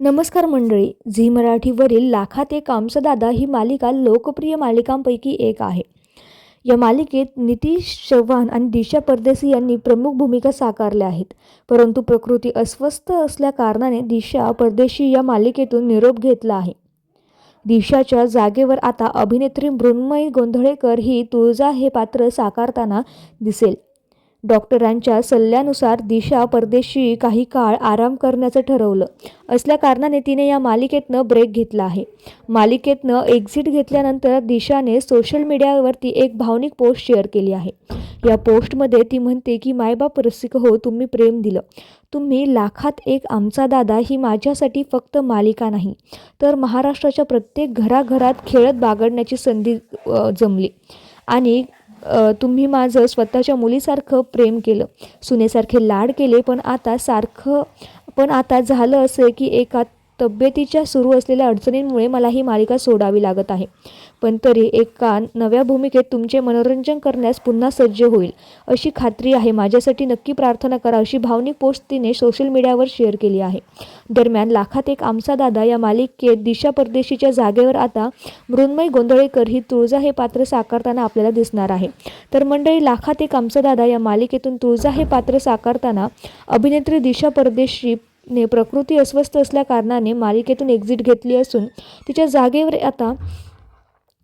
नमस्कार मंडळी झी मराठीवरील लाखात एक आमचं ही मालिका लोकप्रिय मालिकांपैकी एक आहे. या मालिकेत नितीश चव्हाण आणि दिशा परदेसी यांनी प्रमुख भूमिका साकारल्या आहेत. परंतु प्रकृती अस्वस्थ असल्याकारणाने दिशा परदेशी या मालिकेतून निरोप घेतला आहे. दिशाच्या जागेवर आता अभिनेत्री मृण्मयी गोंधळेकर ही तुळजा हे पात्र साकारताना दिसेल. डॉक्टरांच्या सल्ल्यानुसार दिशा परदेशी काही काळ आराम करण्याचं ठरवलं. असल्या कारणाने तिने या मालिकेतनं ब्रेक घेतला आहे. मालिकेतनं एक्झिट घेतल्यानंतर दिशाने सोशल मीडियावरती एक भावनिक पोस्ट शेअर केली आहे. या पोस्टमध्ये ती म्हणते की मायबाप रसिक हो तुम्ही प्रेम दिलं. तुम्ही लाखात एक आमचा दादा ही माझ्यासाठी फक्त मालिका नाही तर महाराष्ट्राच्या प्रत्येक घराघरात खेळत बागडण्याची संधी जमली. आणि तुम्ही माझं स्वतःच्या मुलीसारखं प्रेम केलं. सुनेसारखे लाड केले पण आता सारखं पण आता झालं असं की एका तब्येतीच्या सुरू असलेल्या अडचणींमुळे मला ही मालिका सोडावी लागत आहे. पण तरी एका नव्या भूमिकेत तुमचे मनोरंजन करण्यास पुन्हा सज्ज होईल अशी खात्री आहे. माझ्यासाठी नक्की प्रार्थना करा अशी भावनिक पोस्ट तिने सोशल मीडियावर शेअर केली आहे. दरम्यान लाखात एक आमचा दादा या मालिकेत दिशा परदेशीच्या जागेवर आता मृण्मय गोंधळेकर ही तुळजा हे पात्र साकारताना आपल्याला दिसणार आहे. तर मंडळी लाखात एक आमचा दादा या मालिकेतून तुळजा हे पात्र साकारताना अभिनेत्री दिशा परदेशी ने प्रकृती अस्वस्थ असल्या कारणाने मालिकेतून एक्झिट घेतली असून तिच्या जागेवर आता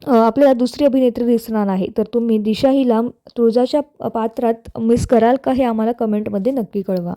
आपल्याला दुसरी अभिनेत्री दिसणार आहे. तर तुम्ही दिशा हिला तुळजाच्या पात्रात मिस कराल का हे आम्हाला कमेंटमध्ये नक्की कळवा.